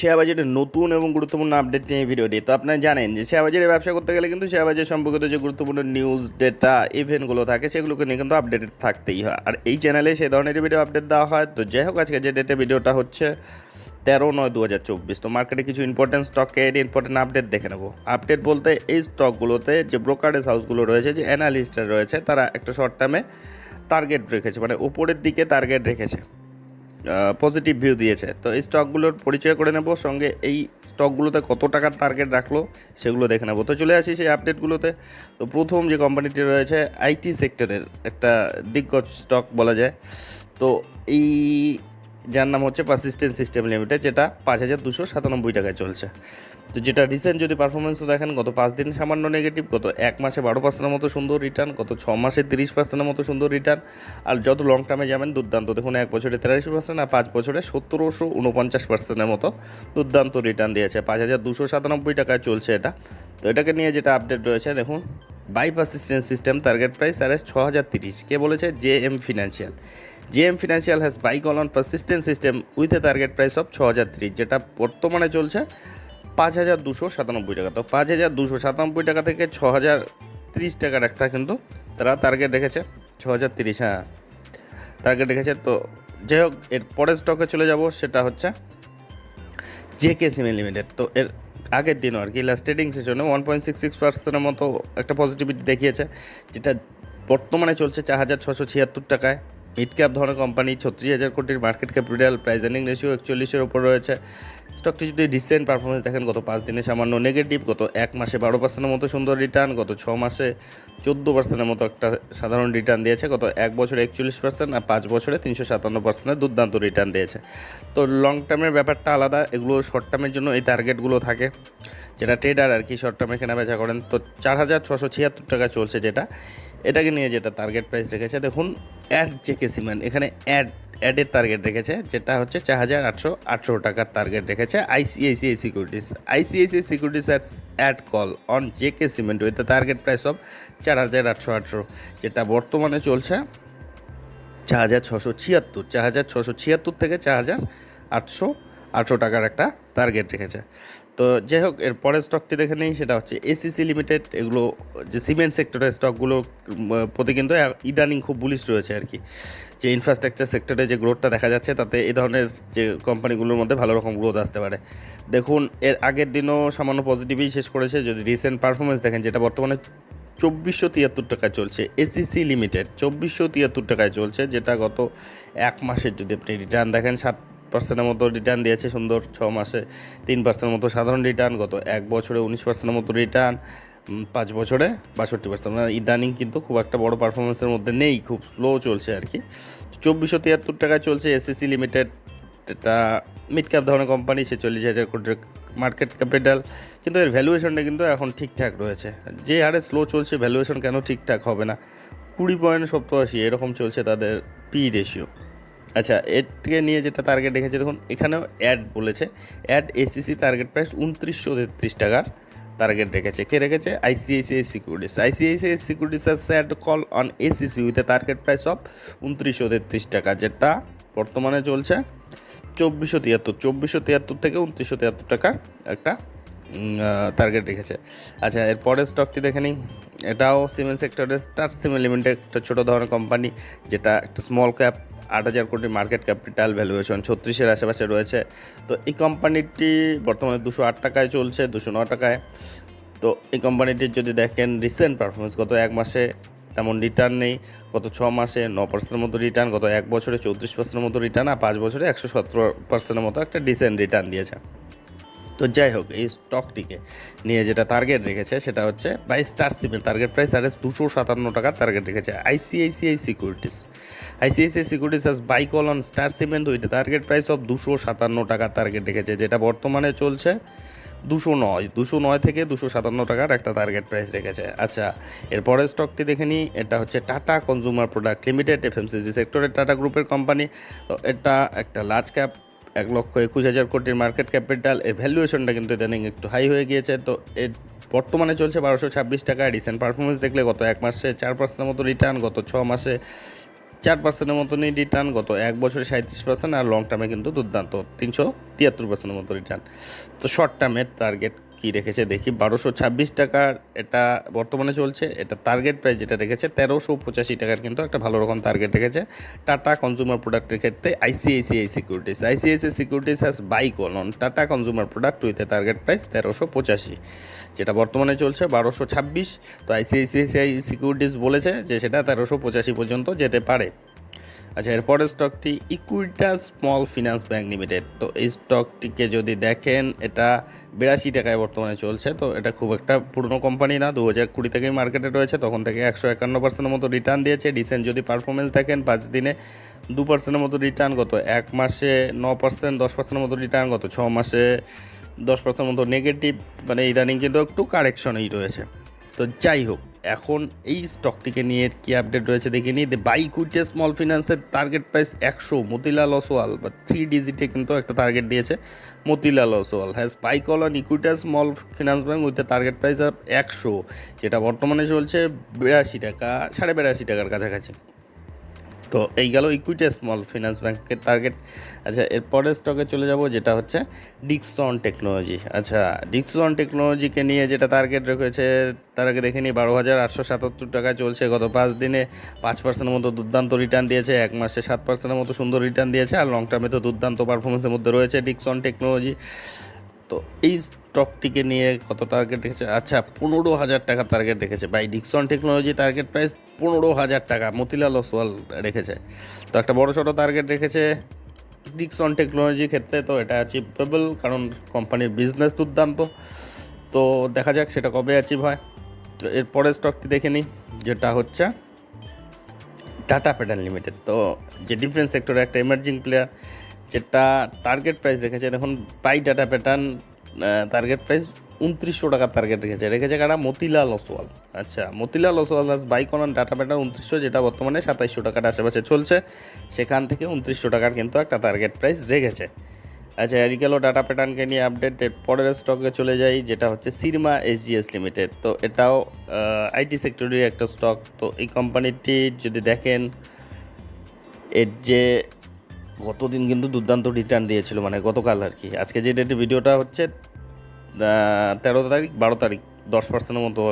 Share বাজারের নতুন এবং গুরুত্বপূর্ণ আপডেট নিয়ে ভিডিওটি। তো আপনারা জানেন যে শেয়ার বাজারে ব্যবসা করতে গেলে কিন্তু শেয়ার বাজার সম্পর্কিত যে গুরুত্বপূর্ণ নিউজ ডেটা ইভেন্টগুলো থাকে, সেগুলোকে নিয়ে কিন্তু আপডেটেড থাকতেই হয়। আর এই চ্যানেলে সেই ধরনের ভিডিও আপডেট দেওয়া হয়। তো যাই হোক আজকে যে ডেটে ভিডিওটা হচ্ছে তেরো নয় দু হাজার চব্বিশ। তো মার্কেটে কিছু ইম্পর্টেন্ট স্টকে ইম্পর্টেন্ট আপডেট দেখে নেব। আপডেট বলতে এই স্টকগুলোতে যে ব্রোকারেজ হাউসগুলো রয়েছে, যে অ্যানালিস্টরা রয়েছে, তারা একটা শর্ট টার্মে টার্গেট রেখেছে মানে উপরের দিকে টার্গেট রেখেছে। পজিটিভ ভিউ দিয়েছে। তো এই স্টকগুলোর পরিচয় করে নেব, সঙ্গে এই স্টকগুলোতে কত টাকার টার্গেট রাখল সেগুলো দেখে নেব। তো চলে আসি সেই আপডেটগুলোতে তো প্রথম যে কোম্পানিটি রয়েছে আইটি সেক্টরের একটা দিগ্গজ স্টক বলা যায়। তো এই যার নাম হচ্ছে পারসিস্টেন্ট সিস্টেম লিমিটেড যেটা পাঁচ হাজার দুশো সাতানব্বই টাকায় চলছে। তো যেটা রিসেন্ট যদি পারফরমেন্সও দেখেন, গত পাঁচ দিন সামান্য নেগেটিভ গত এক মাসে বারো পার্সেন্টের মতো সুন্দর রিটার্ন গত ছ মাসে তিরিশ পার্সেন্টের মতো সুন্দর রিটার্ন আর যত লং টার্মে যাবেন, দুর্দান্ত। দেখুন, এক বছরে তেরাশি পার্সেন্ট আর পাঁচ বছরে সত্তরশো উনপঞ্চাশ পার্সেন্টের মতো দুর্দান্ত রিটার্ন দিয়েছে। পাঁচ হাজার দুশো সাতানব্বই টাকায় চলছে এটা। তো এটাকে নিয়ে যেটা আপডেট রয়েছে, দেখুন buy Persistent System target price R S ছ হাজার তিরিশ। কে বলেছে? J M Financial J M Financial has buy call on Persistent System with a target price of ছ হাজার তিরিশ, যেটা বর্তমানে চলছে পাঁচ হাজার দুশো সাতানব্বই টাকা। তো পাঁচ হাজার দুশো সাতানব্বই টাকা থেকে ছ হাজার তিরিশ টাকার একটা কিন্তু তারা টার্গেট রেখেছে ছ হাজার তিরিশ হ্যাঁ টার্গেট রেখেছে। তো যাই হোক, এর পরের স্টকে চলে যাব, সেটা হচ্ছে জে কে সিমেন্ট লিমিটেড। তো এর আগের দিনও আর কি লাস্ট ট্রেডিং সেশনে ওয়ান পয়েন্ট সিক্স সিক্স পার্সেন্টের মতো একটা পজিটিভিটি দেখিয়েছে, যেটা বর্তমানে চলছে চার হাজার ছশো ছিয়াত্তর টাকায়। মিড ক্যাপ ধরনের কোম্পানি ছত্রিশ হাজার কোটির market capital price earning ratio একচল্লিশের ওপর রয়েছে। স্টকটি যদি রিসেন্ট পারফরমেন্স দেখেন, গত পাঁচ দিনে সামান্য নেগেটিভ গত এক মাসে বারো পার্সেন্টের মতো সুন্দর রিটার্ন গত ছ মাসে চোদ্দ পার্সেন্টের মতো একটা সাধারণ রিটার্ন দিয়েছে, গত এক বছরে একচল্লিশ পার্সেন্ট আর পাঁচ বছরে তিনশো সাতান্ন পার্সেন্টের দুর্দান্ত রিটার্ন দিয়েছে। তো লং টার্মের ব্যাপারটা আলাদা, এগুলো শর্ট টার্মের জন্য এই টার্গেটগুলো থাকে। যেটা ট্রেডার আর কি শর্ট টার্মে কেনা বেচা করেন, তো চার হাজার ছশো ছিয়াত্তর টাকা চলছে যেটা, এটাকে নিয়ে যেটা টার্গেট প্রাইস রেখেছে, দেখুন অ্যাড যে কেসিম্যান এখানে অ্যাড অ্যাডের টার্গেট রেখেছে, যেটা হচ্ছে চার হাজার আটশো আটশো টাকার টার্গেট রেখেছে ICICI securities ICICI securities has add call on J K cement with target price of চার হাজার আটশো আটশো যেটা বর্তমানে চলছে চার হাজার ছশো ছিয়াত্তর। চার হাজার ছশো ছিয়াত্তর থেকে চার হাজার আটশো আটশো টাকার একটা টার্গেট রেখেছে। তো যাই হোক এর পরের স্টকটি দেখে নিই, সেটা হচ্ছে এসিসি লিমিটেড এগুলো যে সিমেন্ট সেক্টরের স্টকগুলো প্রতি কিন্তু ইদানিং খুব বুলিশ রয়েছে আর কি। যে ইনফ্রাস্ট্রাকচার সেক্টরে যে গ্রোথটা দেখা যাচ্ছে, তাতে এই ধরনের যে কোম্পানিগুলোর মধ্যে ভালো রকম গ্রোথ আসতে পারে। দেখুন, এর আগের দিনও সামান্য পজিটিভই শেষ করেছে, যদি রিসেন্ট পারফরমেন্স দেখেন, যেটা বর্তমানে চব্বিশশো তিয়াত্তর টাকায় চলছে এসিসি লিমিটেড চব্বিশশো তিয়াত্তর টাকায় চলছে, যেটা গত এক মাসের যদি আপনি রিটার্ন দেখেন, সাত পার্সেন্টের মতো রিটার্ন দিয়েছে সুন্দর ছ মাসে, তিন পার্সেন্টের মতো সাধারণ রিটার্ন গত এক বছরে উনিশ পার্সেন্টের মতো রিটার্ন পাঁচ বছরে বাষট্টি পার্সেন্ট মানে ইদানিং কিন্তু খুব একটা বড় পারফরমেন্সের মধ্যে নেই, খুব স্লো চলছে আর কি। চব্বিশশো তিয়াত্তর টাকায় চলছে এসএসসি লিমিটেড এটা মিড ক্যাপ ধরনের কোম্পানি সে চল্লিশ হাজার কোটির মার্কেট ক্যাপিটাল কিন্তু এর ভ্যালুয়েশনটা কিন্তু এখন ঠিকঠাক রয়েছে। যে হারে স্লো চলছে ভ্যালুয়েশন কেন ঠিকঠাক হবে না? কুড়ি পয়েন্ট সপ্তাশি এরকম চলছে তাদের পি রেশিও আচ্ছা এর থেকে নিয়ে যেটা টার্গেট রেখেছে, দেখুন, এখানেও অ্যাড বলেছে। অ্যাড এসিসি টার্গেট প্রাইস উনত্রিশশো তেত্রিশ টাকার টার্গেট রেখেছে। কে রেখেছে? ICICI securities ICICI securities sad call on ACC with a target price of উনত্রিশশো তেত্রিশ টাকা, যেটা বর্তমানে চলছে চব্বিশশো তিয়াত্তর। চব্বিশশো তিয়াত্তর থেকে উনত্রিশশো তিয়াত্তর টাকার একটা টার্গেট রেখেছে। আচ্ছা এর পরের স্টকটি দেখে নিই। এটাও সিমেন্ট সেক্টরের স্টার সিমেন্ট লিমিটেড একটা ছোটো ধরনের কোম্পানি যেটা একটা স্মল ক্যাপ আট হাজার কোটি মার্কেট ক্যাপিটাল ভ্যালুয়েশন ছত্রিশের আশেপাশে রয়েছে। তো এই কোম্পানিটি বর্তমানে দুশো আট টাকায় চলছে, দুশো ন টাকায়। তো এই কোম্পানিটির যদি দেখেন রিসেন্ট পারফরমেন্স গত এক মাসে তেমন রিটার্ন নেই। গত ছ মাসে ন পার্সেন্টের মতো রিটার্ন গত এক বছরে চৌত্রিশ পার্সেন্টের মতো রিটার্ন আর পাঁচ বছরে একশো সতেরো পার্সেন্টের মতো একটা ডিসেন্ট রিটার্ন দিয়েছে। তো যাই হোক, এই স্টকটিকে নিয়ে যেটা টার্গেট রেখেছে সেটা হচ্ছে buy star cement target price আর দুশো সাতান্ন টাকা টার্গেট রেখেছে ICICI securities ICICI securities has buy call on star cement with target price of দুশো সাতান্ন টাকা টার্গেট রেখেছে, যেটা বর্তমানে চলছে দুশো নয় দুশো নয় থেকে দুশো সাতান্ন টাকার একটা টার্গেট প্রাইস রেখেছে। আচ্ছা এরপরের স্টকটি দেখে নিই, এটা হচ্ছে Tata consumer product limited FMCG সেক্টরের টাটা গ্রুপের কোম্পানি এটা একটা লার্জ ক্যাপ এক লক্ষ একুশ হাজার কোটির মার্কেট ক্যাপিটাল এর ভ্যালুয়েশনটা কিন্তু ইদানিং একটু হাই হয়ে গিয়েছে। তো এর বর্তমানে চলছে বারোশো ছাব্বিশ টাকা রিসেন্ট পারফরমেন্স দেখলে গত এক মাসে চার পার্সেন্টের মতো রিটার্ন গত ছ মাসে চার পার্সেন্টের মতনই রিটার্ন গত এক বছরে সাঁত্রিশ পার্সেন্ট আর লং টার্মে কিন্তু দুর্দান্ত তিনশো তিয়াত্তর পার্সেন্টের মতো রিটার্ন তো শর্ট টার্মের টার্গেট কী রেখেছে? দেখি, বারোশো ছাব্বিশ টাকার এটা বর্তমানে চলছে। এটা টার্গেট প্রাইস যেটা রেখেছে, তেরোশো পঁচাশি টাকার কিন্তু একটা ভালো রকম টার্গেট রেখেছে। টাটা কনজিউমার প্রোডাক্টের ক্ষেত্রে ICICI securities ICICI securities has buy call on Tata consumer product with target price তেরোশো পঁচাশি। যেটা বর্তমানে চলছে বারোশো ছাব্বিশ। তো আইসিআইসিআই সিকিউরিটিস বলেছে যে সেটা তেরোশো পঁচাশি পর্যন্ত যেতে পারে। আচ্ছা এরপরের স্টকটি Equitas small finance bank limited তো এই স্টকটিকে যদি দেখেন, এটা বিরাশি টাকায় বর্তমানে চলছে। তো এটা খুব একটা পুরনো কোম্পানি না। দু হাজার কুড়ি থেকেই মার্কেটে রয়েছে। তখন থেকে একশো একান্ন পার্সেন্টের মতো রিটার্ন দিয়েছে। রিসেন্ট যদি পারফরমেন্স দেখেন, পাঁচ দিনে দু পার্সেন্টের মতো রিটার্ন গত। এক মাসে ন পার্সেন্ট দশ পার্সেন্টের মতো রিটার্ন গত। ছ মাসে দশ পার্সেন্ট মতো নেগেটিভ মানে ইদানিং কিন্তু একটু কারেকশনেই রয়েছে। তো যাই হোক এখন এই স্টকটিকে নিয়ে কি আপডেট রয়েছে দেখে নিই। বাই কুইটে স্মল ফিনান্সের টার্গেট প্রাইস একশো, মতিলাল অসোয়াল বা থ্রি ডিজিটে কিন্তু একটা টার্গেট দিয়েছে, Motilal Oswal has buy call on Equitas small finance bank with target price একশো, যেটা বর্তমানে চলছে বিরাশি টাকা, সাড়ে বিরাশি টাকার কাছাকাছি। তো এই গেল ইকুইটি স্মল ফিনান্স ব্যাংকের টার্গেট আচ্ছা এরপরে স্টকে চলে যাব, যেটা হচ্ছে ডিক্সন টেকনোলজি আচ্ছা ডিক্সন টেকনোলজিকে নিয়ে যেটা টার্গেট রেখেছে, তার আগে দেখে নিই বারো হাজার আটশো সাতাত্তর টাকা চলছে। গত পাঁচ দিনে পাঁচ পার্সেন্টের মতো দুর্দান্ত রিটার্ন দিয়েছে, এক মাসে সাত পার্সেন্টের মতো সুন্দর রিটার্ন দিয়েছে, আর লং টার্মে তো দুর্দান্ত পারফরমেন্সের মধ্যে রয়েছে ডিক্সন টেকনোলজি তো এই স্টকটিকে নিয়ে কত টার্গেট রেখেছে? আচ্ছা পনেরো হাজার টাকা টার্গেট রেখেছে। Buy Dixon technology target price পনেরো হাজার টাকা মতিলাল ওসওয়াল রেখেছে। তো একটা বড় ছোটো টার্গেট রেখেছে ডিকসন টেকনোলজির ক্ষেত্রে, তো এটা অ্যাচিভেবল কারণ কোম্পানির বিজনেস দুর্দান্ত। তো দেখা যাক সেটা কবে অ্যাচিভ হয়। তো এরপরের স্টকটি দেখে নিই, যেটা হচ্ছে টাটা প্যাটার্ন লিমিটেড তো যে ডিফেন্স সেক্টরে একটা এমার্জিং প্লেয়ার যেটা টার্গেট প্রাইস রেখেছে, দেখুন buy Data Pattern target price উনত্রিশশো টাকার টার্গেট রেখেছে। রেখেছে কারা? মতিলাল ওসওয়াল আচ্ছা মতিলাল ওসওয়াল আজ বাই করান ডাটা প্যাটার্ন উনত্রিশশো, যেটা বর্তমানে সাতাইশশো টাকার আশেপাশে চলছে। সেখান থেকে উনত্রিশশো টাকার কিন্তু একটা টার্গেট প্রাইস রেখেছে। আচ্ছা এরিকেলো ডাটা প্যাটার্নকে নিয়ে আপডেট পরের স্টকে চলে যাই, যেটা হচ্ছে সিরমা এসজিএস লিমিটেড তো এটাও আইটি সেক্টরের একটা স্টক তো এই কোম্পানিটি যদি দেখেন, এর যে গতদিন কিন্তু দুর্দান্ত রিটার্ন দিয়েছিল মানে গতকাল আর কি। আজকে যে ডেটে ভিডিওটা হচ্ছে তেরো তারিখ, বারো তারিখ। দশ পার্সেন্টের মতো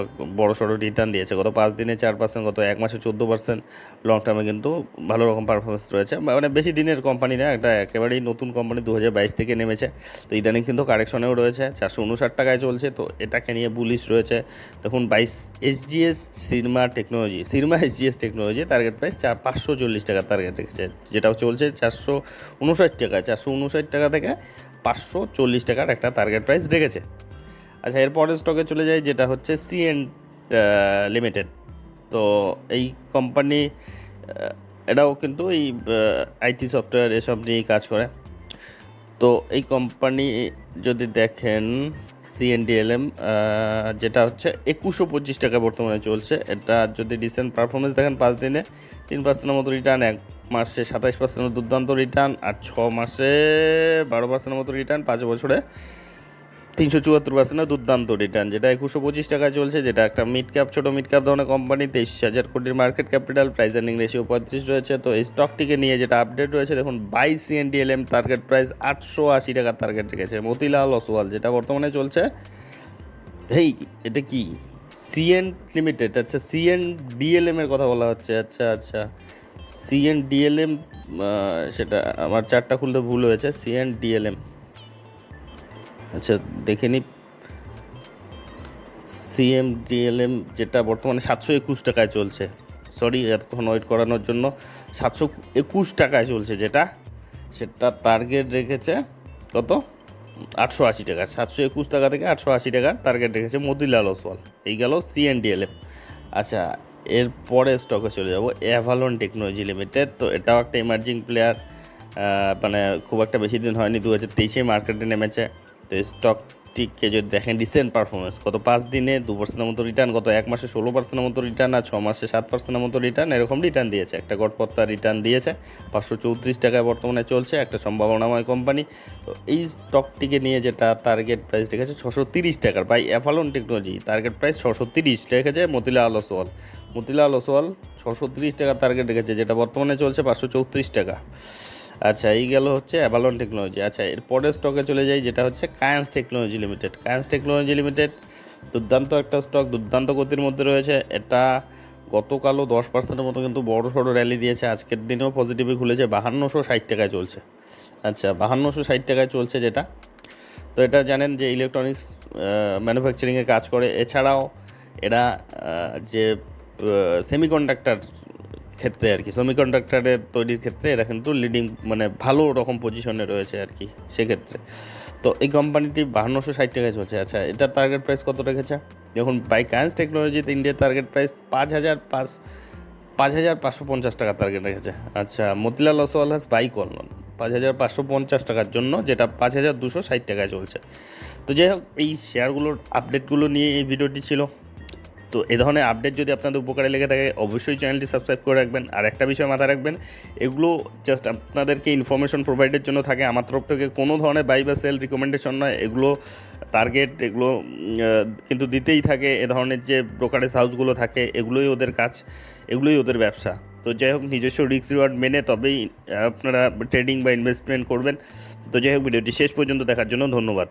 বড় সড়ো রিটার্ন দিয়েছে। গত পাঁচ দিনে চার পার্সেন্ট গত এক মাসে চোদ্দ পার্সেন্ট লং টার্মে কিন্তু ভালো রকম পারফরমেন্স রয়েছে। মানে বেশি দিনের কোম্পানি না একটা একেবারেই নতুন কোম্পানি দু হাজার বাইশ থেকে নেমেছে। তো ইদানিং কিন্তু কারেকশনেও রয়েছে। চারশো উনষাট টাকায় চলছে। তো এটাকে নিয়ে বুলিশ রয়েছে। দেখুন, বাইশ SGS Syrma technology Syrma SGS technology target price চার পাঁচশো চল্লিশ টাকার টার্গেট রেখেছে। যেটাও চলছে চারশো উনষাট টাকা চারশো উনষাট টাকা থেকে পাঁচশো চল্লিশ টাকার একটা টার্গেট প্রাইস রেখেছে। আচ্ছা এরপরের স্টকে চলে যাই, যেটা হচ্ছে সিএন লিমিটেড তো এই কোম্পানি এটাও কিন্তু এই আইটি সফটওয়্যার এসব নিয়েই কাজ করে। তো এই কোম্পানি যদি দেখেন সিএনডিএলএম যেটা হচ্ছে একুশশো পঁচিশ টাকা বর্তমানে চলছে। এটা যদি রিসেন্ট পারফরমেন্স দেখেন, পাঁচ দিনে তিন পার্সেন্টের মতো রিটার্ন এক মাসে সাতাইশ পার্সেন্টের দুর্দান্ত রিটার্ন আর ছ মাসে বারো পার্সেন্টের মতো রিটার্ন পাঁচ বছরে তিনশো চুয়াত্তর পার্সেন্টের দুর্দান্ত রিটার্ন যেটা একুশশো পঁচিশ টাকায় চলছে, যেটা একটা মিড ক্যাপ ছোটো মিড ক্যাপ ধরনের কোম্পানি তেইশ হাজার কোটির market capital price earning ratio পঁয়ত্রিশ রয়েছে। তো এই স্টকটিকে নিয়ে যেটা আপডেট রয়েছে, দেখুন বাই সিএনডিএলএম টার্গেট প্রাইস আটশো আশি টাকার টার্গেট রেখেছে, মতিলাল ওসওয়াল যেটা বর্তমানে চলছে। হেই, এটা কি? সিএন লিমিটেড আচ্ছা সিএন ডিএলএম এর কথা বলা হচ্ছে আচ্ছা আচ্ছা। সিএন ডিএলএম সেটা, আমার চারটা খুলতে ভুল হয়েছে সিএন ডিএলএম আচ্ছা দেখে নি। সিএমডিএলএম যেটা বর্তমানে সাতশো একুশ টাকায় চলছে। সরি এতক্ষণ ওয়েট করানোর জন্য। সাতশো একুশ টাকায় চলছে যেটা। সেটা টার্গেট রেখেছে কত? আটশো আশি টাকা। সাতশো একুশ টাকা থেকে আটশো আশি টাকার টার্গেট রেখেছে মতিলাল ওসওয়াল। এই গেল সিএনডিএলএম আচ্ছা এরপরে স্টকে চলে যাব। অ্যাভালন টেকনোলজি লিমিটেড তো এটাও একটা এমার্জিং প্লেয়ার মানে খুব একটা বেশি দিন হয়নি। দু হাজার তেইশে মার্কেটে নেমেছে। তো স্টকটিকে যদি দেখেন রিসেন্ট পারফরমেন্স গত পাঁচ দিনে দু পার্সেন্টের মতো রিটার্ন গত এক মাসে ষোলো পার্সেন্টের মতো রিটার্ন আর ছ মাসে সাত পার্সেন্টের মতো রিটার্ন এরকম রিটার্ন দিয়েছে। একটা গড়পত্তা রিটার্ন দিয়েছে, পাঁচশো চৌত্রিশ টাকায় বর্তমানে চলছে, একটা সম্ভাবনাময় কোম্পানি তো এই স্টকটিকে নিয়ে যেটা টার্গেট প্রাইস রেখেছে ছশো তিরিশ টাকার buy Avalon technology target price ছশো তিরিশ রেখেছে মতিলাল ওসওয়াল মতিলাল ওসওয়াল ছশো তিরিশ টাকা টার্গেট রেখেছে, যেটা বর্তমানে চলছে পাঁচশো চৌত্রিশ টাকা। আচ্ছা এই গেল হচ্ছে অ্যাভালন টেকনোলজি আচ্ছা এর পরের স্টকে চলে যাই, যেটা হচ্ছে Kaynes technology limited Kaynes technology limited দুর্দান্ত একটা স্টক দুর্দান্ত গতির মধ্যে রয়েছে। এটা গতকালও দশ পার্সেন্টের মতো কিন্তু বড় সড়ো র্যালি দিয়েছে। আজকের দিনেও পজিটিভে খুলেছে। বাহান্নশো ষাট টাকায় চলছে। আচ্ছা বাহান্নশো ষাট টাকায় চলছে যেটা। তো এটা জানেন যে ইলেকট্রনিক্স ম্যানুফ্যাকচারিংয়ে কাজ করে। এছাড়াও এরা যে সেমিকন্ডাক্টর ক্ষেত্রে আর কি। সেমিকন্ডাক্টরের তৈরির ক্ষেত্রে এরা কিন্তু লিডিং মানে ভালো রকম পজিশনে রয়েছে আর কি সেক্ষেত্রে। তো এই কোম্পানিটি বাহান্নশো ষাট টাকায় চলছে। আচ্ছা এটার টার্গেট প্রাইস কত রেখেছে? দেখুন বাই কায়েন্স টেকনোলজিতে ইন্ডিয়ার টার্গেট প্রাইস পাঁচ হাজার পাঁচ পাঁচ হাজার পাঁচশো পঞ্চাশ টাকার টার্গেট রেখেছে। আচ্ছা মতিলাল ওসওয়াল হাস বাই করলাম পাঁচ হাজার পাঁচশো পঞ্চাশ টাকার জন্য যেটা পাঁচ হাজার দুশো ষাট টাকায় চলছে। তো যাই হোক, এই শেয়ারগুলোর আপডেটগুলো নিয়ে এই ভিডিওটি ছিল। তো এ ধরনের আপডেট যদি আপনাদের উপকারে লেগে থাকে, অবশ্যই চ্যানেলটি সাবস্ক্রাইব করে রাখবেন। আর একটা বিষয় মাথায় রাখবেন, এগুলো জাস্ট আপনাদেরকে ইনফরমেশন প্রোভাইডের জন্য থাকে। আমার তরফ থেকে কোনো ধরনের বাই বা সেল রিকমেন্ডেশন নয়। এগুলো টার্গেট এগুলো কিন্তু দিতেই থাকে। এ ধরনের যে ব্রোকারেজ হাউসগুলো থাকে, এগুলোই ওদের কাজ, এগুলোই ওদের ব্যবসা। তো যাই হোক, নিজস্ব রিস্ক রিওয়ার্ড মেনে তবেই আপনারা ট্রেডিং বা ইনভেস্টমেন্ট করবেন। তো যাই হোক, ভিডিওটি শেষ পর্যন্ত দেখার জন্য ধন্যবাদ।